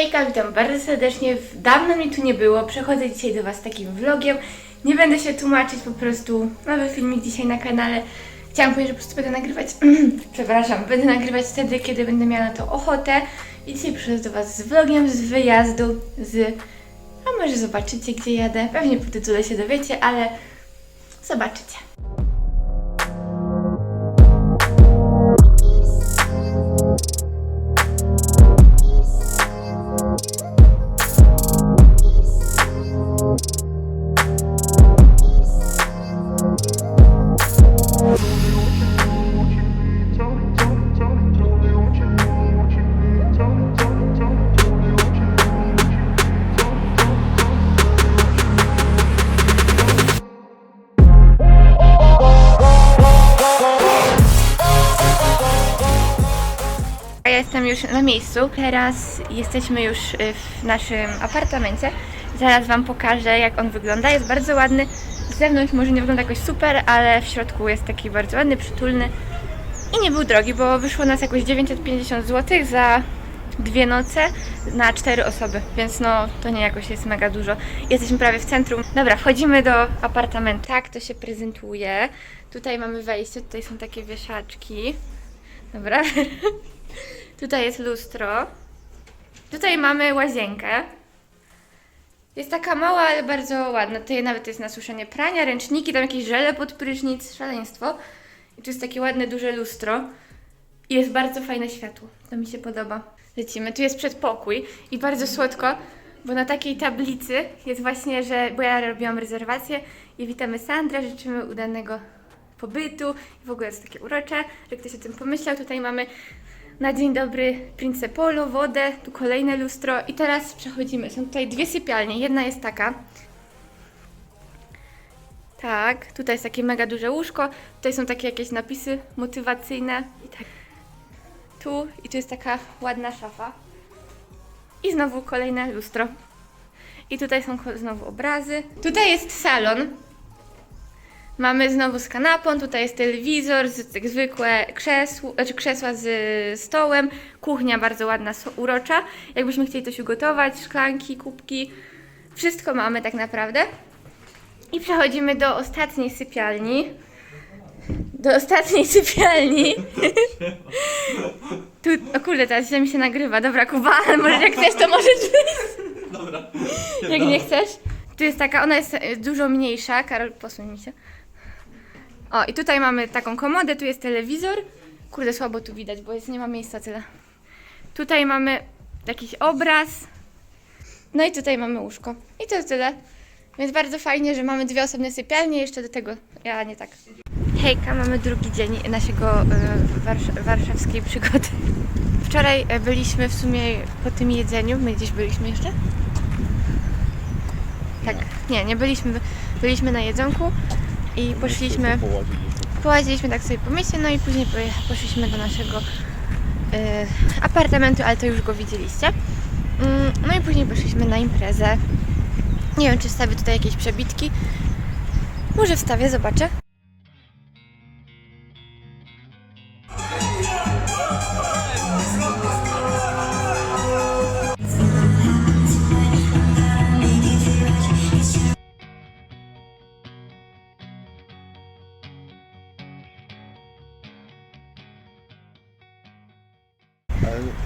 Hejka, witam bardzo serdecznie. Dawno mi tu nie było. Przechodzę dzisiaj do Was takim vlogiem. Nie będę się tłumaczyć, po prostu nowy filmik dzisiaj na kanale. Chciałam powiedzieć, że po prostu będę nagrywać, przepraszam, będę nagrywać wtedy, kiedy będę miała na to ochotę. I dzisiaj przychodzę do Was z vlogiem, z wyjazdu, z... A może zobaczycie, gdzie jadę. Pewnie po tytule się dowiecie, ale zobaczycie. Jestem już na miejscu. Teraz jesteśmy już y, w naszym apartamencie. Zaraz Wam pokażę, jak on wygląda. Jest bardzo ładny. Z zewnątrz może nie wygląda jakoś super, ale w środku jest taki bardzo ładny, przytulny. I nie był drogi, bo wyszło nas jakoś 950 zł za dwie noce na cztery osoby, więc no to nie jakoś jest mega dużo. Jesteśmy prawie w centrum. Dobra, wchodzimy do apartamentu. Tak to się prezentuje. Tutaj mamy wejście, tutaj są takie wieszaczki. Dobra. Tutaj jest lustro. Tutaj mamy łazienkę. Jest taka mała, ale bardzo ładna. Tutaj nawet jest na suszenie prania, ręczniki, tam jakieś żele pod prysznic, szaleństwo. I tu jest takie ładne, duże lustro. I jest bardzo fajne światło. To mi się podoba. Lecimy. Tu jest przedpokój i bardzo słodko, bo na takiej tablicy jest właśnie, że, bo ja robiłam rezerwację i witamy Sandra, życzymy udanego pobytu i w ogóle jest takie urocze, że ktoś o tym pomyślał. Tutaj mamy na dzień dobry Prince Polo, wodę, tu kolejne lustro i teraz przechodzimy. Są tutaj dwie sypialnie. Jedna jest taka. Tak, tutaj jest takie mega duże łóżko, tutaj są takie jakieś napisy motywacyjne i tak. Tu i tu jest taka ładna szafa. I znowu kolejne lustro. I tutaj są znowu obrazy. Tutaj jest salon. Mamy znowu z kanapą, tutaj jest telewizor, z, tak zwykłe krzesło, znaczy krzesła z stołem, kuchnia bardzo ładna, urocza. Jakbyśmy chcieli coś ugotować, szklanki, kubki, wszystko mamy tak naprawdę. I przechodzimy do ostatniej sypialni. Do ostatniej sypialni. tu, o kurde, teraz źle mi się nagrywa. Dobra, Kuba, ale może jak chcesz, to możesz wyjść. Dobra. Jak nie chcesz. Tu jest taka, ona jest dużo mniejsza. Karol, posuń mi się. O, i tutaj mamy taką komodę, tu jest telewizor. Kurde, słabo tu widać, bo jest, nie ma miejsca tyle. Tutaj mamy jakiś obraz. No i tutaj mamy łóżko. I to jest tyle. Więc bardzo fajnie, że mamy dwie osobne sypialnie, jeszcze do tego ja nie tak. Hejka, mamy drugi dzień naszego e, warsz- warszawskiej przygody. Wczoraj e, byliśmy w sumie po tym jedzeniu. My gdzieś byliśmy jeszcze? Tak, nie, nie byliśmy. Byliśmy na jedzonku i poszliśmy, połaziliśmy tak sobie po mieście, no i później poszliśmy do naszego e, apartamentu, ale to już go widzieliście. Mm, No i później poszliśmy na imprezę. Nie wiem, czy wstawię tutaj jakieś przebitki. Może wstawię, zobaczę.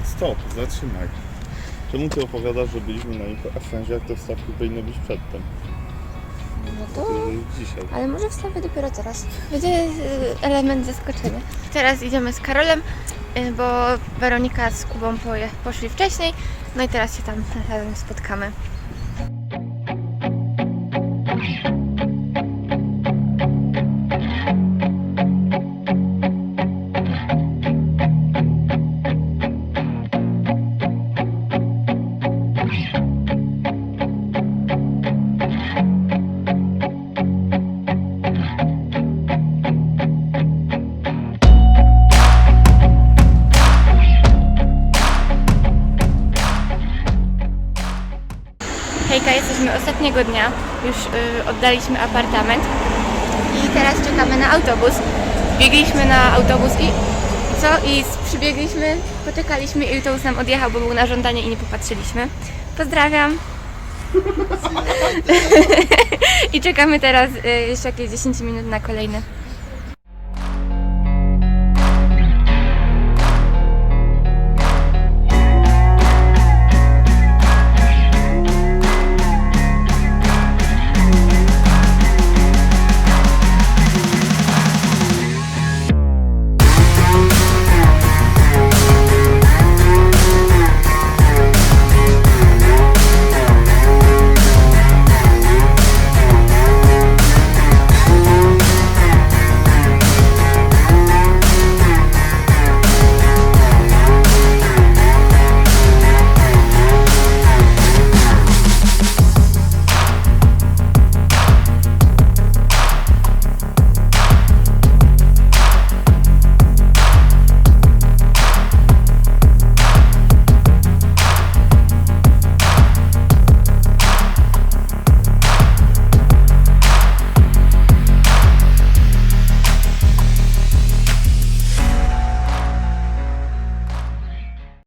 Stop, zatrzymaj. Czemu ty opowiadasz, że byliśmy na imprezie, jak te wstawki powinny być przedtem? No To dzisiaj. Ale może wstawię dopiero teraz. Będzie y, element zaskoczenia. Teraz idziemy z Karolem, y, bo Weronika z Kubą poje, poszli wcześniej. No i teraz się tam razem spotkamy. Hejka, jesteśmy ostatniego dnia. Już y, oddaliśmy apartament. I teraz czekamy na autobus. Biegliśmy na autobus i... co? I przybiegliśmy, poczekaliśmy i Jutous nam odjechał, bo był na żądanie i nie popatrzyliśmy. Pozdrawiam. I czekamy teraz y, jeszcze jakieś 10 minut na kolejne